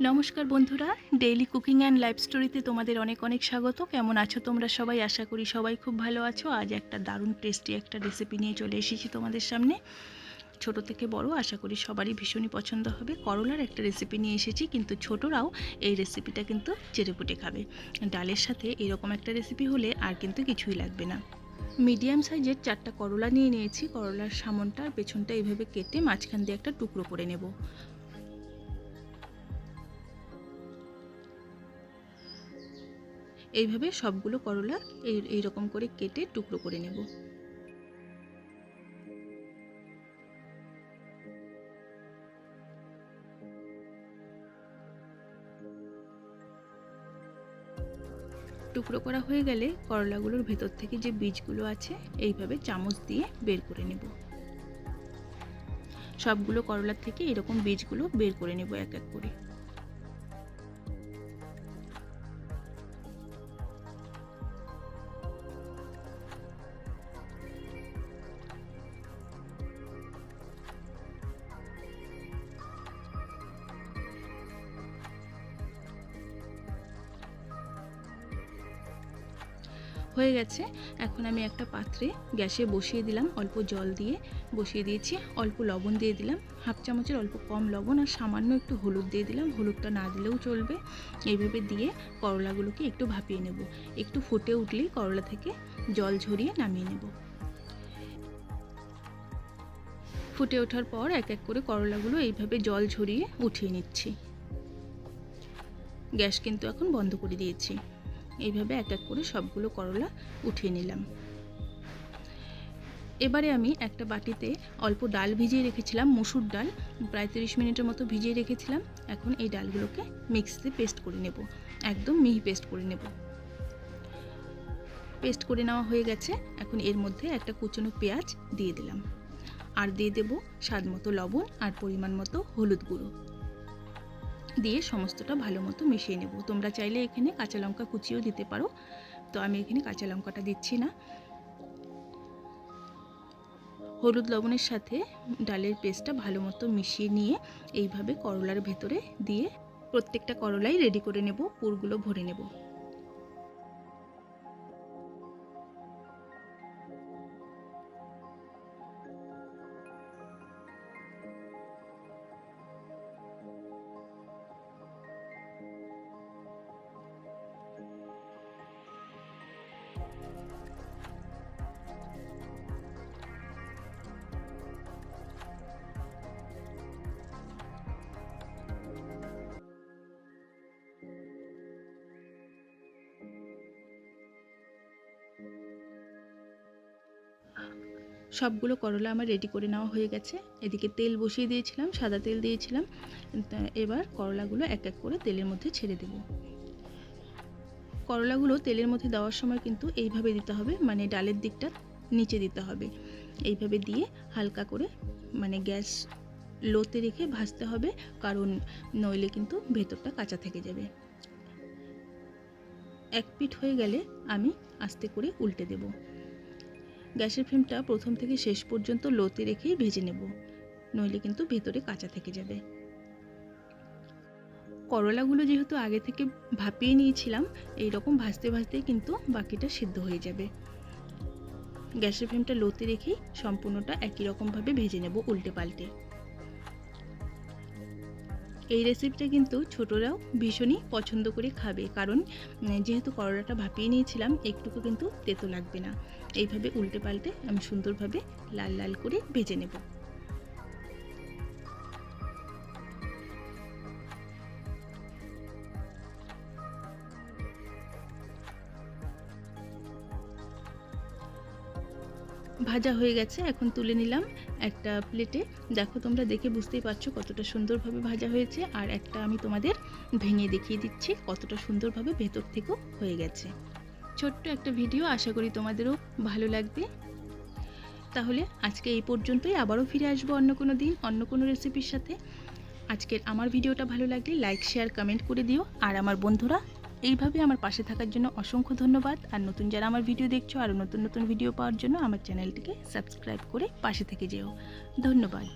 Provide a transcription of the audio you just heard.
নমস্কার বন্ধুরা daily cooking and life স্টোরিতে তোমাদের অনেক অনেক স্বাগত। কেমন আছো তোমরা সবাই? আশা করি সবাই খুব ভালো আছো। আজ একটা দারুণ টেস্টি একটা রেসিপি নিয়ে চলে এসেছি তোমাদের সামনে। ছোট থেকে বড়, আশা করি সবারই ভীষণই পছন্দ হবে। করলার একটা রেসিপি নিয়ে এসেছি, কিন্তু ছোটরাও এই রেসিপিটা কিন্তু চেটেপুটে খাবে। ডালের সাথে এরকম একটা রেসিপি হলে আর কিন্তু কিছুই লাগবে না। মিডিয়াম সাইজের চারটা করলা নিয়ে নিয়েছি। করলার সামনটা আর পেছনটা এইভাবে কেটে মাঝখান দিয়ে একটা টুকরো করে নেব। এইভাবে সবগুলো করলা এই, এইরকম করে কেটে টুকরো করে নেব। টুকরো করা হয়ে গেলে করলাগুলোর ভেতর থেকে যে বীজগুলো আছে, এইভাবে চামচ দিয়ে বের করে নেব। সবগুলো করলার থেকে এরকম বীজগুলো বের করে নেব এক এক করে। হয়ে গেছে। এখন আমি একটা পাত্রে গ্যাসে বসিয়ে দিলাম, অল্প জল দিয়ে। বসিয়ে দিয়েছি, অল্প লবণ দিয়ে দিলাম। হাফ চামচের অল্প কম লবণ আর সামান্য একটু হলুদ দিয়ে দিলাম। হলুদটা না দিলেও চলবে। এইভাবে দিয়ে করলাগুলোকে একটু ভাপিয়ে নেব। একটু ফুটে উঠলেই করলা থেকে জল ঝরিয়ে নামিয়ে নেব। ফুটে ওঠার পর এক এক করে করলাগুলো এইভাবে জল ঝরিয়ে উঠিয়ে নিচ্ছি। গ্যাস কিন্তু এখন বন্ধ করে দিয়েছি। এইভাবে এক এক করে সবগুলো করলা উঠিয়ে নিলাম। এবারে আমি একটা বাটিতে অল্প ডাল ভিজিয়ে রেখেছিলাম, মুসুর ডাল, প্রায় তিরিশ মিনিটের মতো ভিজিয়ে রেখেছিলাম। এখন এই ডালগুলোকে মিক্সিতে পেস্ট করে নেব, একদম মিহি পেস্ট করে নেব। পেস্ট করে নেওয়া হয়ে গেছে, এখন এর মধ্যে একটা কুচনো পেঁয়াজ দিয়ে দিলাম। আর দিয়ে দেব স্বাদ মতো লবণ আর পরিমাণ মতো হলুদ গুঁড়ো। দিয়ে সমস্তটা ভালো মতো মিশিয়ে নেব। তোমরা চাইলে এখানে কাঁচা লঙ্কা কুচিও দিতে পারো। তো আমি এখানে কাঁচা লঙ্কাটা দিচ্ছি না। হলুদ লবণের সাথে ডালের পেস্টটা ভালো মতো মিশিয়ে নিয়ে এইভাবে করলার ভেতরে দিয়ে প্রত্যেকটা করলাই রেডি করে নেব, পুরগুলো ভরে নেব। সবগুলো করলা আমার রেডি করে নেওয়া হয়ে গেছে। এদিকে তেল বসিয়ে দিয়েছিলাম, সাদা তেল দিয়েছিলাম। এবার করলাগুলো এক এক করে তেলের মধ্যে ছেড়ে দেব। করলাগুলো তেলের মধ্যে দেওয়ার সময় কিন্তু এইভাবে দিতে হবে মানে ডালের দিকটা নিচে দিতে হবে। এইভাবে দিয়ে হালকা করে মানে গ্যাস লোতে রেখে ভাজতে হবে, কারণ নইলে কিন্তু ভেতরটা কাঁচা থেকে যাবে। এক পিঠ হয়ে গেলে আমি আস্তে করে উল্টে দেবো। গ্যাসের ফ্লেমটা প্রথম থেকে শেষ পর্যন্ত লোতে রেখেই ভেজে নেব, নইলে কিন্তু ভেতরে কাঁচা থেকে যাবে। করলাগুলো যেহেতু আগে থেকে ভাপিয়ে নিয়েছিলাম এই রকম ভাজতে ভাজতেই কিন্তু বাকিটা সিদ্ধ হয়ে যাবে। গ্যাসের ফ্লেমটা লোতে রেখেই সম্পূর্ণটা একই রকমভাবে ভেজে নেব উল্টে পাল্টে। এই রেসিপিটা কিন্তু ছোটরাও ভীষণই পছন্দ করে খাবে। কারণ যেহেতু করলাটা ভাপিয়ে নিয়েছিলাম, একটুকু কিন্তু তেতো লাগবে না। এইভাবে উল্টে পাল্টে আমি সুন্দরভাবে লাল লাল করে ভেজে নেব। ভাজা হয়ে গেছে, এখন তুলে নিলাম একটা প্লেটে। দেখো তোমরা দেখে বুঝতেই পারছ কতটা সুন্দরভাবে ভাজা হয়েছে আর একটা আমি তোমাদের ভেঙে দেখিয়ে দিচ্ছি কতটা সুন্দরভাবে ভেতর থেকেও হয়ে গেছে। ছোট্ট একটা ভিডিও, আশা করি তোমাদেরও ভালো লাগবে। তাহলে আজকে এই পর্যন্তই, আবারও ফিরে আসব অন্য কোনো দিন, অন্য কোনো রেসিপির সাথে। আজকের আমার ভিডিওটা ভালো লাগলে লাইক, শেয়ার, কমেন্ট করে দিও। আর আমার বন্ধুরা এইভাবে আমার পাশে থাকার জন্য অসংখ্য ধন্যবাদ। আর নতুন যারা আমার ভিডিও দেখছ, আরও নতুন নতুন ভিডিও পাওয়ার জন্য আমার চ্যানেলটিকে সাবস্ক্রাইব করে পাশে থেকে যেও। ধন্যবাদ।